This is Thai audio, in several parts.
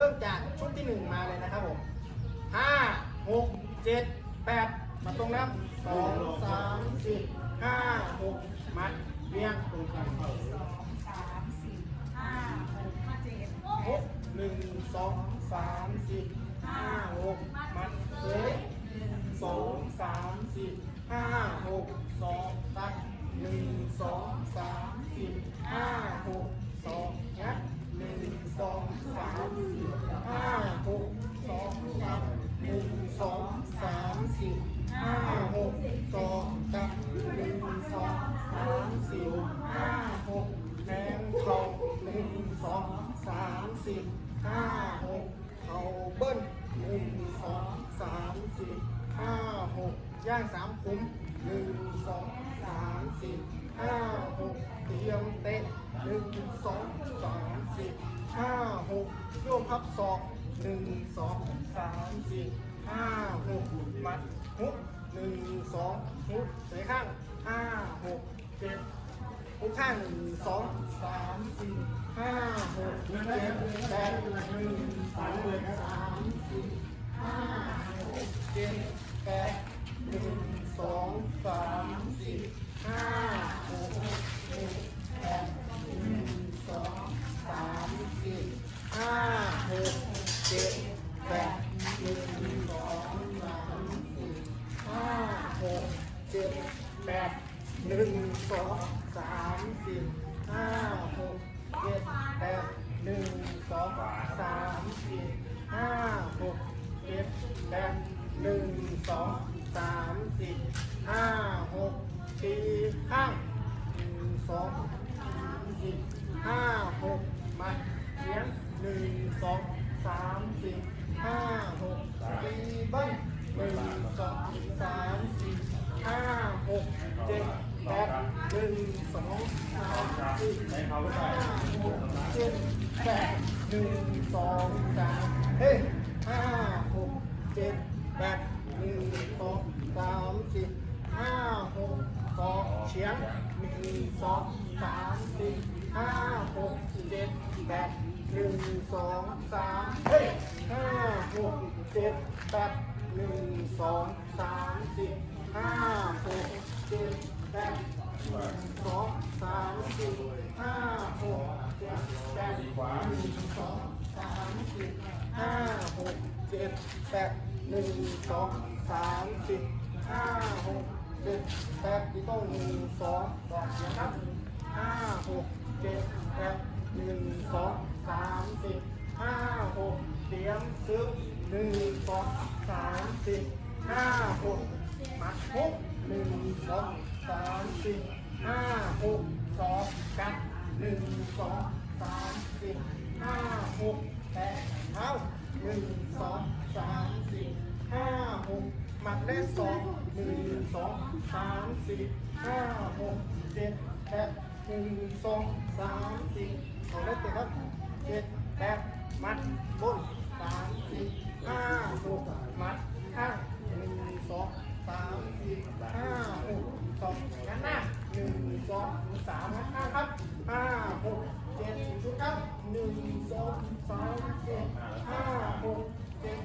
เริ่มจากชุดที่หนึ่งมาเลยนะครับผมห้าหกเจ็ดแปดมาตรงนะครับสองสามสี่ห้าหกมัดเรียงตรงกลางหกหนึ่งสองสามสี่ห้าหกมัดเลยสองสามสี่ห้าหกสองตัดหนึ่งสองสามสี่ห้าหก เบิ้ลหนึ่งสองสามสี่ห้าหกย่างสามคุ้มหนึ่งสองสามสี่ห้าหกเตรียมเตะหนึ่งสองสามสี่ห้าหกโยกพับศอกหนึ่งสองสามสี่ห้าหกมัดฮุกหนึ่งสองฮุกใส่ข้างห้าหกเจ็ดทุกข้างหนึ่งสองสามสี่ห้าหกเจ็ดแปดหนึ่งสองสาม ห้าหกเจ็ดแปดหนึ่งสองสามสี่ห้าหกเจ็ดแปดหนึ่งสองสามสี่ห้าหกเจ็ดแปดหนึ่งสองสามสี่ห้าหกเจ็ดแปดหนึ่งสองสามสี่ห้าหกเจ็ดแปดหนึ่งสองสามสี่ห้าหก แปดหนึ่งสองสามสี่ห้าหกสี่ข้างหนึ่งสองสามสี่ห้าหกมาเลี้ยงหนึ่งสองสามสี่ห้าหกสี่บ้างหนึ่งสองสามสี่ห้าหกเจ็ดแปดหนึ่งสองสามสี่ห้าหกเจ็ดแปดหนึ่งสองสามเฮ้ห้า เจ็ดแปดหนึ่งสองสามสี่ห้าหกสองเฉียงหนึ่งสองสามสี่ห้าหกเจ็ดแปดหนึ่งสองสามเฮ้ยห้าหกเจ็ดแปดหนึ่งสองสามสี่ห้าหกเจ็ดแปดหนึ่งสองสามสี่ห้าหกเจ็ดแปดหนึ่งสองสามสี่ห้าหกเจ็ดแปด หนึ่งสองสามสี่ห้าหกเจ็ดแปดที่ต้องหนึ่งสองดอกเสียครับห้าหกเจ็ดแปดหนึ่งสองสามสี่ห้าหกเตรียมซื้อหนึ่งสองสามสี่ห้าหกมาหกหนึ่งสองสามสี่ห้าหกสองกันหนึ่งสองสามสี่ห้าหกแปดเท้าหนึ่งสองสาม ห้าหกหมัดเลขสองหนึ่งสองสามสี่ห้าหกเจ็ดแปดหนึ่งสองสามสี่เอาเลขเจ็ดครับเจ็ดแปดมัดบนสามสี่ห้าหกมัดข้างหนึ่งสองสามสี่ห้าหกสองงั้นหน้าหนึ่งสองสามห้าครับห้าหกเจ็ดชุดครับหนึ่งสองสามสี่ห้าหกเจ็ด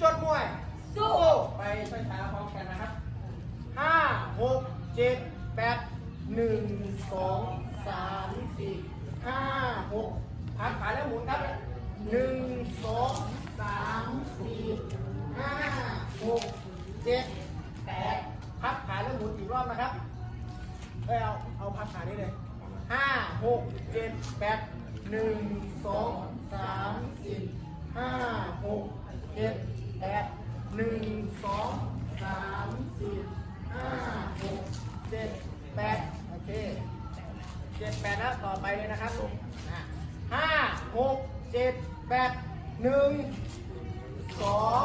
จดมวย สู้ไปช้าๆพร้อมกันนะครับห้าหกเจ็ดแปดหนึ่งสองสามสี่ห้าหกพักขาแล้วหมุนครับหนึ่งสองสามสี่ห้าหกเจ็ดแปดพักขาแล้วหมุนอีกรอบนะครับเอ้ยเอาเอาพับขานี้เลยห้าหกเจ็ดแปดหนึ่งสองสามสี่ห้าหก แปดหนึ่งสองสามสี่ห้าหกเจ็ดแปดโอเคเจ็ดแปดแล้วต่อไปเลยนะครับอะห้าหกเจ็ดแปดหนึ่งสอง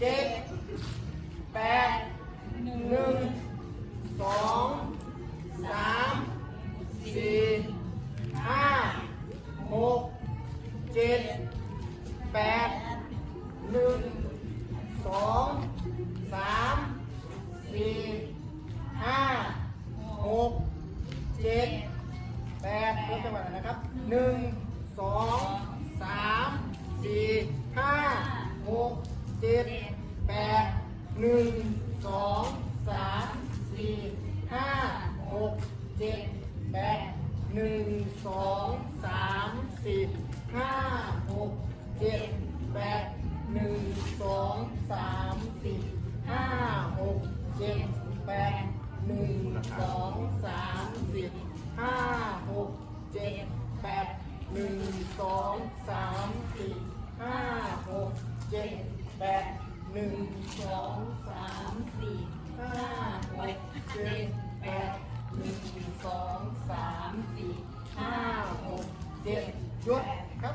เจ็ดแปดหนึ่งสองสามสี่ห้าหกเจ็ดแปดหนึ่ง องสามสี่ห้าหกเจ็ดแปดหนึ่งสองสามสี่ห้าหกเจ็ดแปดหนึ่งสองสามสี่ห้าหกเจ็ดแปดหนึ่งสองสามสี่ห้าหกเจ็ดแปดหนึ่งสองสามสี่ห้าหกเจ็ดยุดครับ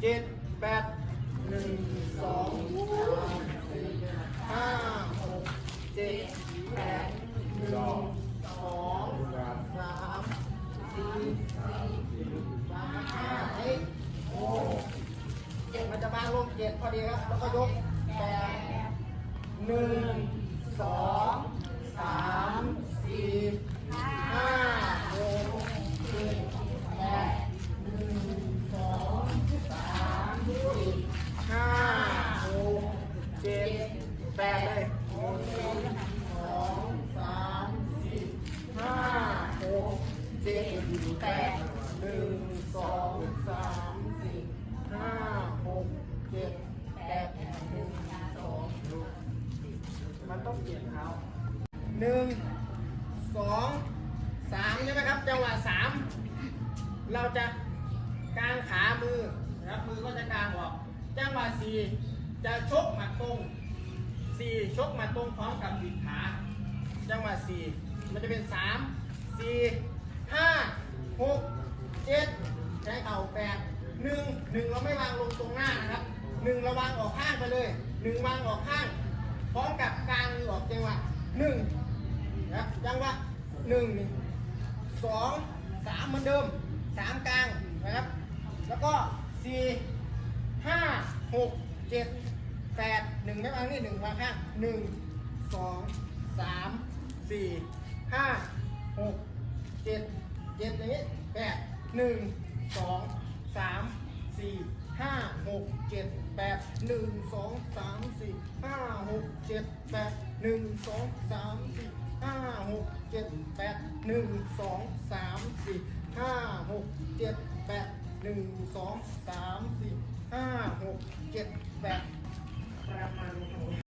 เจ็ดแปดหนึ่งสองสามสี่ห้าหกเจ็ดแปดหนึ่งสองสามสี่สามห้าเฮ้ยหกเจ็ดมันจะมาลงเจ็ดพอดีครับแล้วก็ยกแปดหนึ่งสองสามสี่ห้าหก ห้าหกเจ็ดแปดเลยหนึ่งสองสามสี่ห้าหกเจ็ดแปดหนึ่งสองสามสี่ห้าหกเจ็ดแปดหนึ่งสองมันต้องเปลี่ยนเท้าหนึ่งสองสามใช่ไหมครับจังหวะสามเราจะกางขามือ นะครับมือก็จะกลางออกจังหวะสี่จะชกหมัดตรงสี่ชกหมัดตรงพร้อมกับบิดขาจังหวะสี่มันจะเป็นสามสี่ห้าหกเจ็ดใช้เข่าแปดหนึ่งหนึ่งเราไม่วางลงตรงหน้านะครับหนึ่งเราวางออกข้างไปเลยหนึ่งวางออกข้าง พร้อมกับกลางมือออกจังหวะหนึ่งนะจังหวะหนึ่งสองสามเหมือนเดิมสามกลางนะครับ แล้วก็ สี่ห้าหกเจ็ดแปดหนึ่งไม่วางนี่หนึ่งวางข้างหนึ่งสองสามสี่ห้าหกเจ็ดเจ็ดอย่างนี้แปดหนึ่งสองสามสี่ห้าหกเจ็ดแปดหนึ่งสองสามสี่ห้าหกเจ็ดแปดหนึ่งสองสามสี่ห้าหกเจ็ดแปดหนึ่งสองสามสี่ห้าหกเจ็ดแปด หนึ่งสองสามสี่ห้าหกเจ็ดแปดประมาณนี้